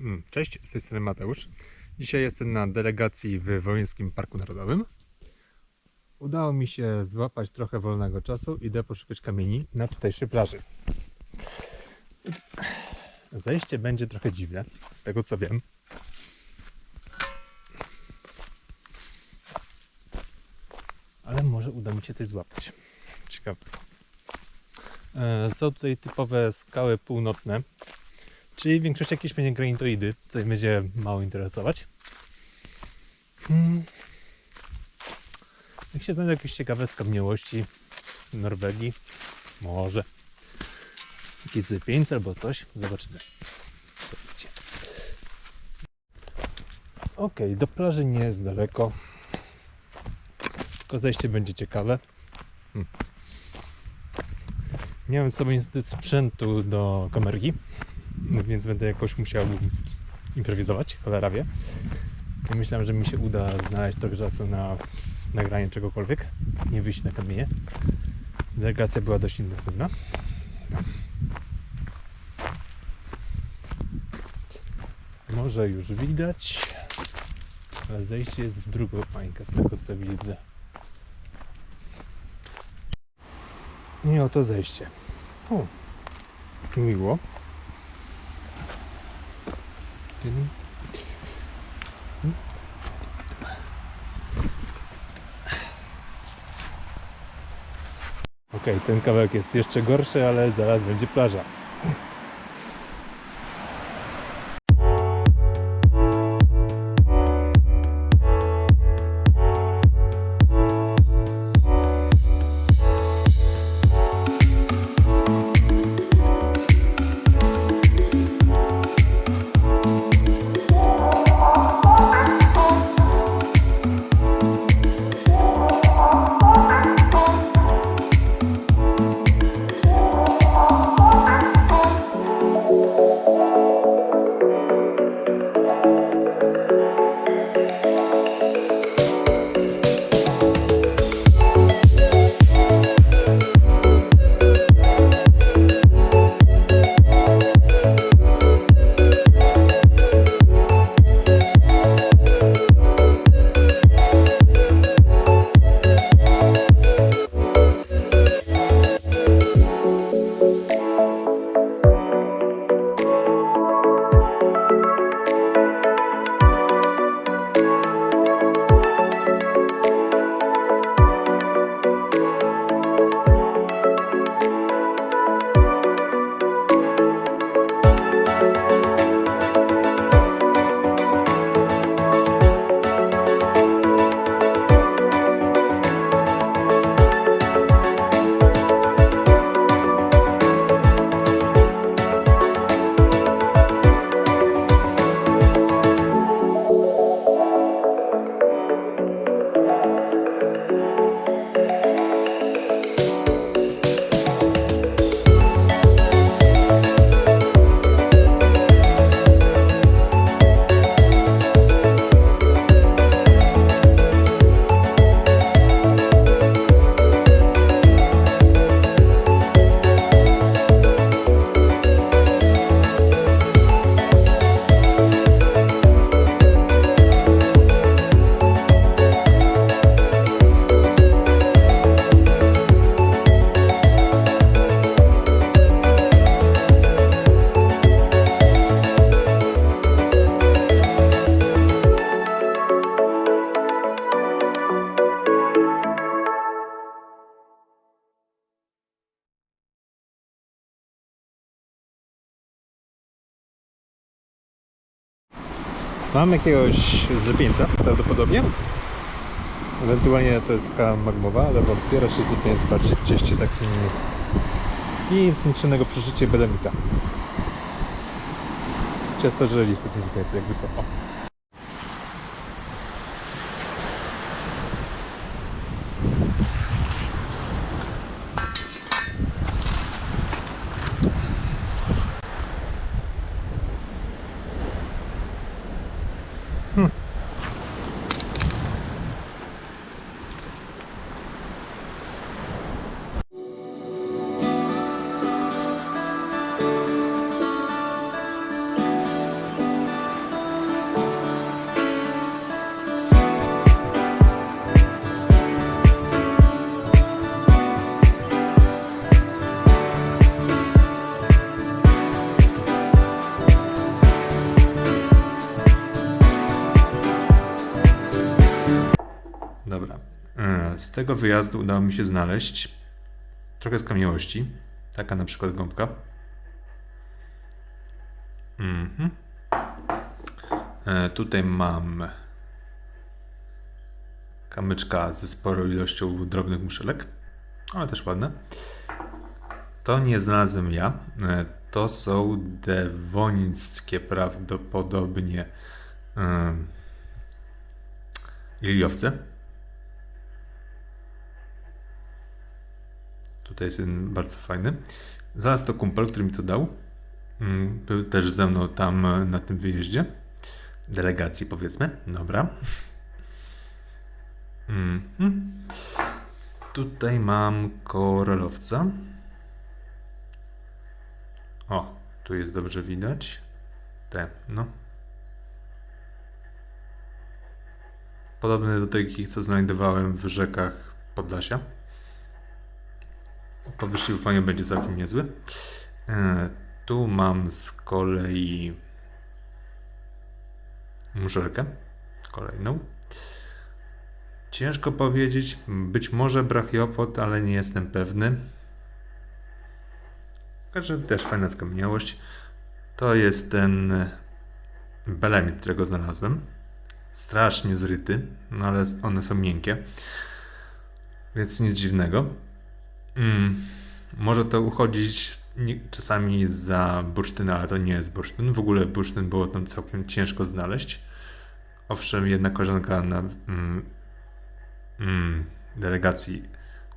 Mm, Cześć, z tej strony Mateusz. Dzisiaj jestem na delegacji w Wołyńskim Parku Narodowym. Udało mi się złapać trochę wolnego czasu. Idę poszukać kamieni na tutejszej plaży. Zejście będzie trochę dziwne, z tego co wiem. Ale może uda mi się coś złapać. Ciekawe. E, Są tutaj typowe skały północne, czyli w większości jakieś będzie granitoidy, co mnie będzie mało interesować. Hmm. Jak się znajdą jakieś ciekawe skamieniałości z Norwegii, może jakieś zypieńce albo coś, zobaczymy. Co. Ok, do plaży nie jest daleko, tylko zejście będzie ciekawe. Hmm. Nie mam z sobą niestety sprzętu do kamerki, więc będę jakoś musiał improwizować, cholera wie. I myślałem, że mi się uda znaleźć trochę czasu na nagranie czegokolwiek, nie wyjść na kamienie. Delegacja była dość intensywna. Może już widać, ale zejście jest w drugą pańkę z tego co widzę. I oto zejście. O, miło. Tyn. Okej, ten kawałek jest jeszcze gorszy, ale zaraz będzie plaża. Mam jakiegoś zypieńca prawdopodobnie. Ewentualnie to jest skała magmowa, ale wątpię, raczej zypieniec bardziej w cieście takim i nic niczego przeżycie belemita. Ciasto żeliste ten zypieniec, jakby co. O. Hmm. tego wyjazdu udało mi się znaleźć trochę skamiałości. Taka na przykład gąbka. Mhm. E, tutaj mam kamyczka ze sporą ilością drobnych muszelek, ale też ładne. To nie znalazłem ja. E, To są dewonickie prawdopodobnie e, liliowce. Tutaj jest jeden bardzo fajny. Zaraz to kumpel, który mi to dał. Mm, Był też ze mną tam e, na tym wyjeździe. Delegacji powiedzmy. Dobra. Mhm. Tutaj mam koralowca. O, tu jest dobrze widać. Te, no. Podobny do takich, co znajdowałem w rzekach Podlasia. Po wyszyłowaniu będzie całkiem niezły. E, tu mam z kolei muszelkę. Kolejną. Ciężko powiedzieć. Być może brachiopod, ale nie jestem pewny. Także też fajna skamieniałość. To jest ten belemit, którego znalazłem. Strasznie zryty, no ale one są miękkie. Więc nic dziwnego. Mm, może to uchodzić czasami za bursztyn, ale to nie jest bursztyn. W ogóle bursztyn było tam całkiem ciężko znaleźć. Owszem, jedna koleżanka na mm, mm, delegacji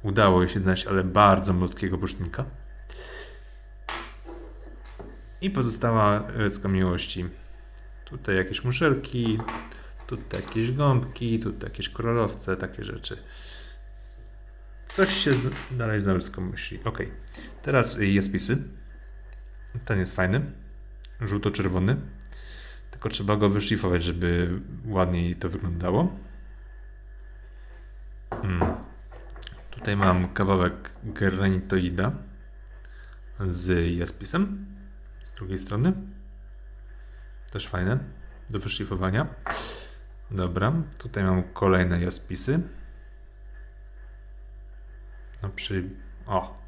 udało jej się znaleźć, ale bardzo malutkiego bursztynka. I pozostała resztka miłości. Tutaj jakieś muszelki, tutaj jakieś gąbki, tutaj jakieś koralowce, takie rzeczy. Coś się z... dalej z myśli. Ok. Teraz jest pisy. Ten jest fajny. Żółto-czerwony. Tylko trzeba go wyszlifować, żeby ładniej to wyglądało. Mm. Tutaj mam kawałek granitoida z jaspisem. Z drugiej strony. Też fajne. Do wyszlifowania. Dobra. Tutaj mam kolejne jaspisy. No przy... O!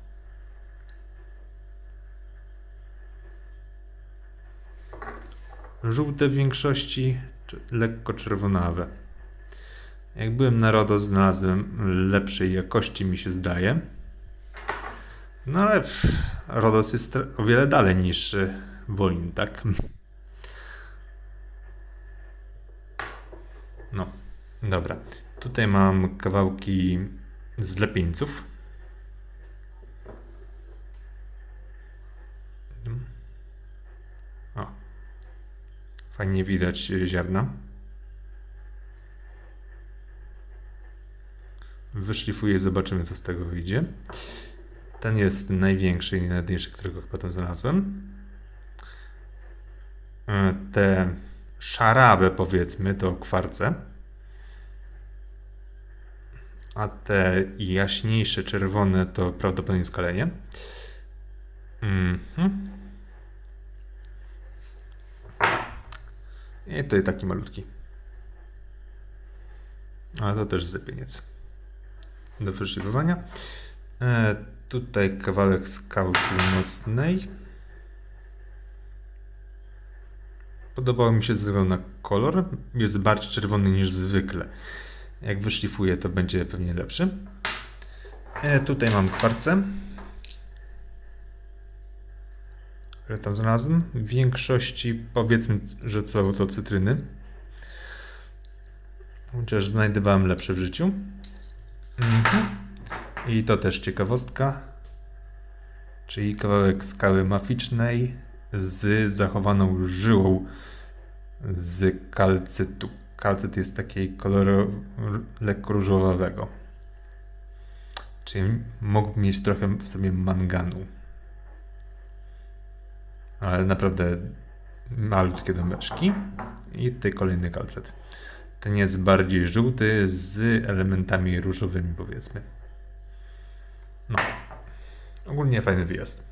Żółte w większości, lekko czerwonawe. Jak byłem na RODO, znalazłem lepszej jakości, mi się zdaje. No ale RODOS jest o wiele dalej niż y, Wolin, tak? No, dobra. Tutaj mam kawałki z. Fajnie widać y, ziarna. Wyszlifuję, zobaczymy co z tego wyjdzie. Ten jest największy i najładniejszy, którego chyba tam znalazłem. E, Te szarawe powiedzmy to kwarce. A te jaśniejsze czerwone to prawdopodobnie skalenie. Mhm. I tutaj taki malutki. Ale to też zlepieniec. Do wyszywowania. E, tutaj kawałek skały północnej. Podobał mi się ze względu na kolor. Jest bardziej czerwony niż zwykle. Jak wyszlifuję, to będzie pewnie lepszy. E, tutaj mam kwarce. Które tam znalazłem. W większości powiedzmy, że są to cytryny. Chociaż znajdowałem lepsze w życiu. Mhm. I to też ciekawostka. Czyli kawałek skały maficznej z zachowaną żyłą z kalcytu. Kalcyt jest takiej koloru lekko różowawego. Czyli mógł mieć trochę w sobie manganu. Ale naprawdę malutkie domeczki. I tutaj kolejny kalcet. Ten jest bardziej żółty z elementami różowymi powiedzmy. No. Ogólnie fajny wyjazd.